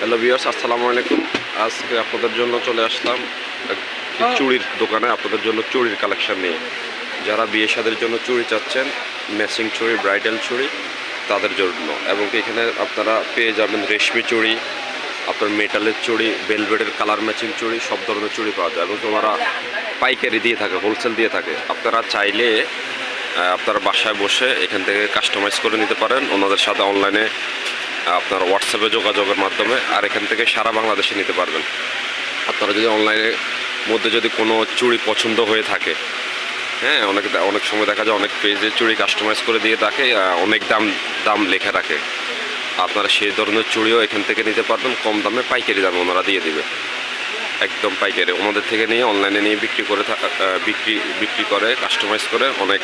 Hello viewers আসসালামু আলাইকুম। আজকে আপনাদের জন্য চলে আসলাম একটি চুড়ির দোকানে আপনাদের জন্য চুড়ির কালেকশন নিয়ে। যারা বিয়ে শাদের জন্য চুড়ি চাচ্ছেন ম্যাচিং চুড়ি ব্রাইডাল চুড়ি তাদের জন্য। এবং এখানে আপনারা পেয়ে যাবেন রেশমি চুড়ি আপনার মেটালের চুড়ি বেলভেটের কালার ম্যাচিং চুড়ি সব ধরনের চুড়ি পাওয়া যায়। এবং তোমরা পাইকারি দিয়ে থাকে হোলসেল দিয়ে থাকে। আপনারা চাইলে আপনারা বাসায় বসে এখান থেকে কাস্টমাইজ করে নিতে পারেন। ওনাদের সাথে অনলাইনে আপনার হোয়াটসঅ্যাপে যোগাযোগের মাধ্যমে আর এখান থেকে সারা বাংলাদেশে নিতে পারবেন। আপনারা যদি অনলাইনের মধ্যে যদি কোনো চুড়ি পছন্দ হয়ে থাকে হ্যাঁ অনেক অনেক সময় দেখা যায় অনেক পেজে চুড়ি কাস্টমাইজ করে দিয়ে থাকে অনেক দাম দাম লেখা রাখে। আপনারা সেই ধরনের চুড়িও এখান থেকে নিতে পারবেন, কম দামে পাইকারি দামে ওনারা দিয়ে দিবে। একদম পাইকারি। ওনাদের থেকে নিয়ে অনলাইনে নিয়ে বিক্রি করে বিক্রি বিক্রি করে কাস্টমাইজ করে অনেক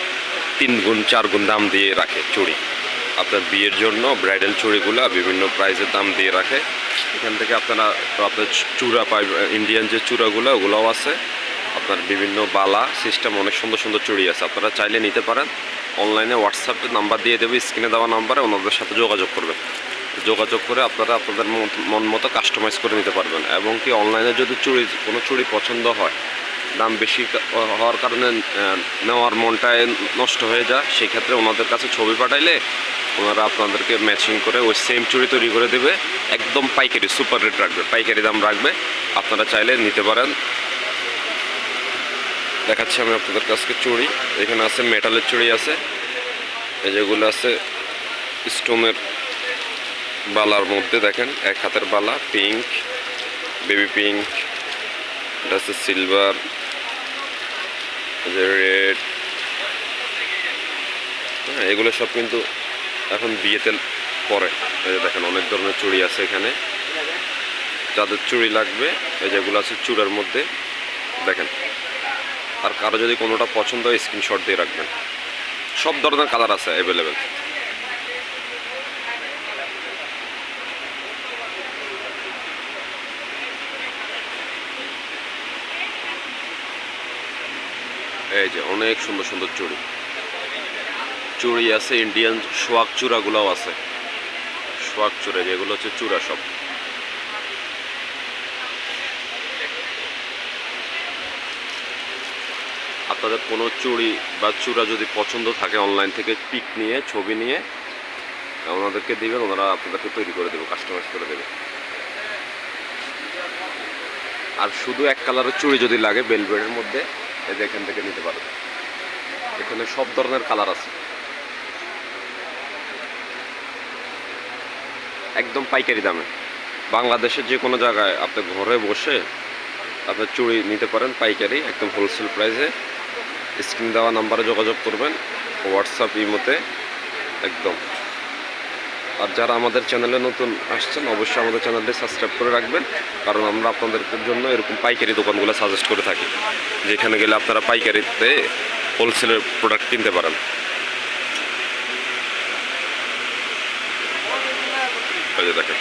তিন গুণ, চার গুণ দাম দিয়ে রাখে চুড়ি আপনার বিয়ের জন্য ব্রাইডাল চুড়িগুলো বিভিন্ন প্রাইসের দাম দিয়ে রাখে। এখান থেকে আপনারা, আপনার চূড়া পাই ইন্ডিয়ান যে চূড়াগুলো, ওগুলোও আছে। আপনার বিভিন্ন বালা সিস্টেম অনেক সুন্দর সুন্দর চুড়ি আছে। আপনারা চাইলে নিতে পারেন। অনলাইনে হোয়াটসঅ্যাপে নাম্বার দিয়ে দেবে স্ক্রিনে দেওয়া নাম্বারে ওনাদের সাথে যোগাযোগ করবেন। যোগাযোগ করে আপনারা আপনাদের মন- মতো কাস্টমাইজ করে নিতে পারবেন। এবং কি অনলাইনে যদি চুড়ি কোনো চুড়ি পছন্দ হয় দাম বেশি হওয়ার কারণে নেওয়ার মনটায় নষ্ট হয়ে যায়। সেই ক্ষেত্রে ওনাদের কাছে ছবি পাঠাইলে ওনারা আপনাদেরকে ম্যাচিং করে ওই সেম চুড়ি তৈরি করে দেবে। একদম পাইকারি সুপার রেট রাখবে, পাইকারি দাম রাখবে। আপনারা চাইলে নিতে পারেন। দেখাচ্ছি আমি আপনাদের কাছে চুড়ি। এখানে আছে মেটালের চুড়ি আছে। এই যেগুলো আছে স্টোনের বালার মধ্যে, দেখেন, এক হাতের বালা পিঙ্ক বেবি পিঙ্ক এটা আছে সিলভার রেড হ্যাঁ এগুলো সব কিন্তু এখন বিয়েতে পরে। এই যে দেখেন, অনেক ধরনের চুড়ি আছে এখানে। যাদের চুড়ি লাগবে, এই যেগুলো আছে চূড়ার মধ্যে, দেখেন। আর কারও যদি কোনোটা পছন্দ হয় স্ক্রিনশট দিয়ে রাখবেন। সব ধরনের কালার আছে অ্যাভেলেবেল এই যে অনেক সুন্দর সুন্দর চুড়ি। চুড়ি আছে ইন্ডিয়ান সোয়াগ চূড়াগুলোও আছে। সোয়াগ চূড়া যেগুলো হচ্ছে চূড়া সব। আপনাদের কোনো চুড়ি বা চূড়া যদি পছন্দ থাকে অনলাইন থেকে পিক নিয়ে, ছবি নিয়ে, ওনাদেরকে দেবেন, ওনারা আপনাদেরকে তৈরি করে দেবে কাস্টমাইজ করে দেবে। আর শুধু এক কালারের চুড়ি যদি লাগে বেলবেডের মধ্যে এই যে এখান থেকে নিতে পারবেন এখানে সব ধরনের কালার আছে। একদম পাইকারি দামে। বাংলাদেশের যে কোনো জায়গায় আপনি ঘরে বসে আপনার চুড়ি নিতে পারেন পাইকারি, একদম হোলসেল প্রাইসে স্ক্রিন দেওয়া নাম্বারে যোগাযোগ করবেন হোয়াটসঅ্যাপ ইমোতে, একদম। আর যারা আমাদের চ্যানেলে নতুন আসছেন, অবশ্যই আমাদের চ্যানেলটি সাবস্ক্রাইব করে রাখবেন, কারণ আমরা আপনাদের জন্য এরকম পাইকারি দোকানগুলো সাজেস্ট করে থাকি, যেখানে গেলে আপনারা পাইকারিতে হোলসেলের প্রোডাক্ট কিনতে পারেন। দেখেন।